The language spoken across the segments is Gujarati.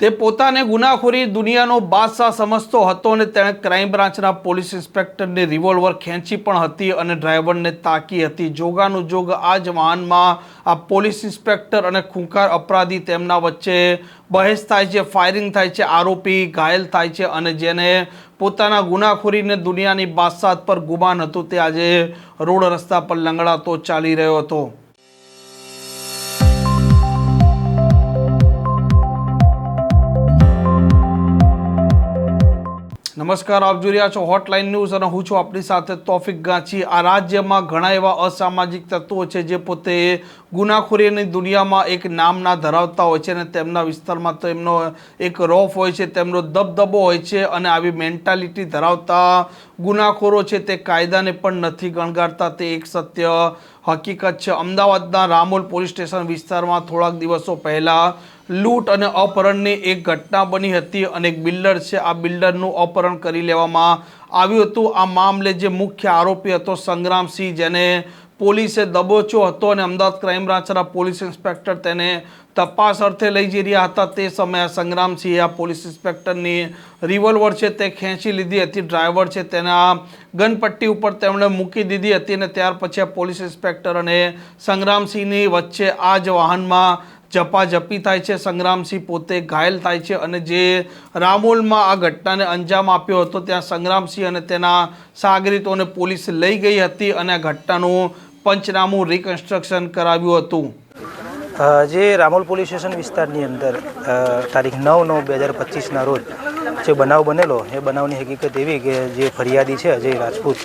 તે પોતાને ગુનાખોરી દુનિયાનો બાદશાહ સમજતો હતો અને તેણે ક્રાઇમ બ્રાન્ચના પોલીસ ઇન્સ્પેક્ટરની રિવોલ્વર ખેંચી પણ હતી અને ડ્રાઈવરને તાકી હતી. જોગાનું જોગ આ જ વાહનમાં આ પોલીસ ઇન્સ્પેક્ટર અને ખૂંખાર અપરાધી તેમના વચ્ચે બહેસ થાય છે, ફાયરિંગ થાય છે, આરોપી ઘાયલ થાય છે અને જેને પોતાના ગુનાખોરીને દુનિયાની બાદશાહ પર ગુમાન હતું તે આજે રોડ રસ્તા પર લંગડાતો ચાલી રહ્યો હતો. નમસ્કાર, આપ જોઈ રહ્યા છો હોટલાઇન ન્યૂઝ અને હું છું આપણી સાથે તોફિક ગાંચી. આ રાજ્યમાં ઘણા એવા અસામાજિક તત્વો છે જે પોતે ગુનાખોરીની દુનિયામાં એક નામના ધરાવતા હોય છે અને તેમના વિસ્તારમાં તો એમનો એક રોફ હોય છે, તેમનો દબદબો હોય છે અને આવી મેન્ટાલિટી ધરાવતા ગુનાખોરો છે તે કાયદાને પણ નથી ગણગારતા. તે એક સત્ય હકીકત છે. અમદાવાદના રામોલ પોલીસ સ્ટેશન વિસ્તારમાં થોડાક દિવસો પહેલાં લૂંટ અને અપહરણની એક ઘટના બની હતી અને એક બિલ્ડર છે. આ બિલ્ડરનું અપહરણ કરી લેવામાં આવ્યું હતું. આ મામલે જે મુખ્ય આરોપી હતો સંગ્રામસિંહ, જેને પોલીસે દબોચો હતો અને અમદાવાદ ક્રાઇમ બ્રાન્ચના પોલીસ ઇન્સ્પેક્ટર તેને તપાસ અર્થે લઈ જઈ રહ્યા હતા. તે સમયે આ સંગ્રામસિંહે આ પોલીસ ઇન્સ્પેક્ટરની રિવોલ્વર છે તે ખેંચી લીધી હતી. ડ્રાઈવર છે તેના ગનપટ્ટી ઉપર તેમણે મૂકી દીધી હતી અને ત્યાર પછી આ પોલીસ ઇન્સ્પેક્ટર અને સંગ્રામસિંહની વચ્ચે આ જ વાહનમાં ઝપાઝપી થાય છે. સંગ્રામસિંહ પોતે ઘાયલ થાય છે અને જે રામોલમાં આ ઘટનાને અંજામ આપ્યો હતો, ત્યાં સંગ્રામસિંહ અને તેના સાગરીતોને પોલીસ લઈ ગઈ હતી અને આ ઘટનાનું પંચનામું રિકન્સ્ટ્રક્શન કરાવ્યું હતું. જે રામોલ પોલીસ સ્ટેશન વિસ્તારની અંદર તારીખ નવ નવ બે હજાર પચીસના રોજ જે બનાવ બનેલો, એ બનાવની હકીકત એવી કે જે ફરિયાદી છે અજય રાજપૂત,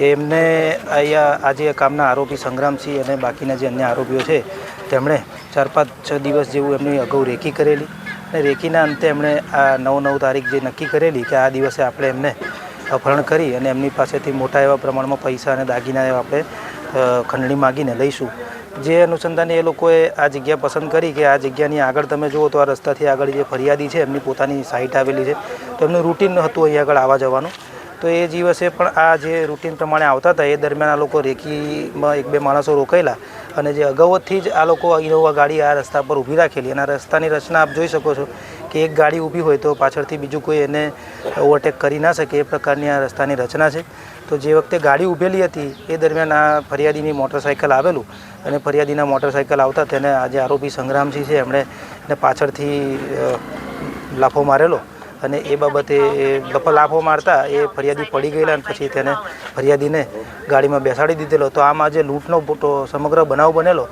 એમને અહીંયા આજે કામના આરોપી સંગ્રામસિંહ અને બાકીના જે અન્ય આરોપીઓ છે, તેમણે ચાર પાંચ છ દિવસ જેવું એમની અગાઉ રેકી કરેલી અને રેકીના અંતે એમણે આ નવ નવ તારીખ જે નક્કી કરેલી કે આ દિવસે આપણે એમને અપહરણ કરી અને એમની પાસેથી મોટા એવા પ્રમાણમાં પૈસા અને દાગીના એવા આપણે ખંડણી માગીને લઈશું. જે અનુસંધાને એ લોકોએ આ જગ્યા પસંદ કરી કે આ જગ્યાની આગળ તમે જુઓ તો આ રસ્તાથી આગળ જે ફરિયાદી છે એમની પોતાની સાઇટ આવેલી છે. તો એમનું રૂટીન હતું અહીં આગળ આવવા જવાનું. તો એ દિવસે પણ આ જે રૂટીન પ્રમાણે આવતા હતા, એ દરમિયાન આ લોકો રેકીમાં એક બે માણસો રોકાયેલા અને જે અગાઉથી જ આ લોકો ઇનોવા ગાડી આ રસ્તા પર ઊભી રાખેલી અને આ રસ્તાની રચના આપ જોઈ શકો છો કે એક ગાડી ઊભી હોય તો પાછળથી બીજું કોઈ એને ઓવરટેક કરી ના શકે એ પ્રકારની આ રસ્તાની રચના છે. તો જે વખતે ગાડી ઊભેલી હતી, એ દરમિયાન આ ફરિયાદીની મોટરસાઇકલ આવેલું અને ફરિયાદીના મોટરસાઇકલ આવતા તેને આજે આરોપી સંગ્રામસિંહ છે, એમણે એને પાછળથી લાફો મારેલો અને એ બાબતે લાફો મારતા એ ફરિયાદી પડી ગયેલા અને પછી તેને ફરિયાદીને ગાડીમાં બેસાડી દીધેલો. તો આમાં જે લૂંટનો સમગ્ર બનાવ બનેલો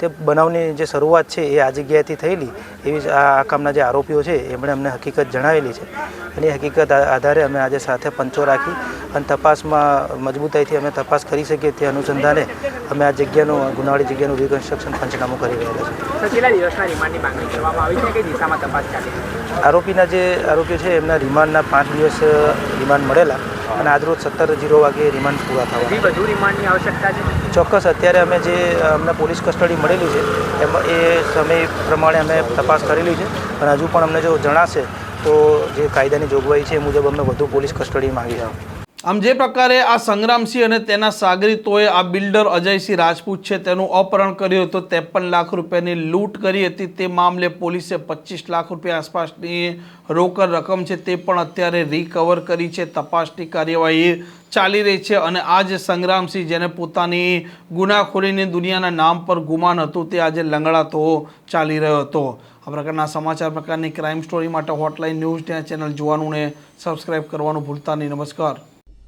તે બનાવની જે શરૂઆત છે એ આ જગ્યાએથી થયેલી એવી જ આ કામના જે આરોપીઓ છે એમણે અમને હકીકત જણાવેલી છે. અને એ હકીકત આધારે અમે આજે સાથે પંચો રાખી અને તપાસમાં મજબૂતાઈથી અમે તપાસ કરી શકીએ તે અનુસંધાને અમે આ જગ્યાનું ગુનાવાળી જગ્યાનું રિકન્સ્ટ્રક્શન પંચનામું કરી રહેલા ચાલે છે? આરોપીના જે આરોપીઓ છે એમના રિમાન્ડના પાંચ દિવસ રિમાન્ડ મળેલા. અને આજરોજ સત્તર જીરો વાગે રિમાન્ડ પૂરા થવા વધુ રિમાન્ડની આવશ્યકતા છે? ચોક્કસ અત્યારે અમે જે અમને પોલીસ કસ્ટડી મળેલી છે એમાં એ સમય પ્રમાણે અમે તપાસ કરેલી છે અને હજુ પણ અમને જો જણાશે તો જે કાયદાની જોગવાઈ છે એ મુજબ અમે વધુ પોલીસ કસ્ટડી માંગી છે. આમ જે પ્રકારે આ સંગ્રામસિંહ અને તેના સાગરીતોએ આ બિલ્ડર અજયસિંહ રાજપૂત છે તેનું અપહરણ કર્યું હતું, ત્રેપન લાખ રૂપિયાની લૂંટ કરી હતી. તે મામલે પોલીસે પચીસ લાખ રૂપિયા આસપાસની રોકડ રકમ છે તે પણ અત્યારે રિકવર કરી છે. તપાસની કાર્યવાહી ચાલી રહી છે અને આ જે સંગ્રામસિંહ જેને પોતાની ગુનાખોરીની દુનિયાના નામ પર ગુમાન હતું, તે આજે લંગડાતો ચાલી રહ્યો હતો. આ પ્રકારના સમાચાર પ્રકારની ક્રાઇમ સ્ટોરી માટે હોટલાઇન ન્યૂઝ ચેનલ જોવાનું ને સબસ્ક્રાઇબ કરવાનું ભૂલતા નહીં. નમસ્કાર.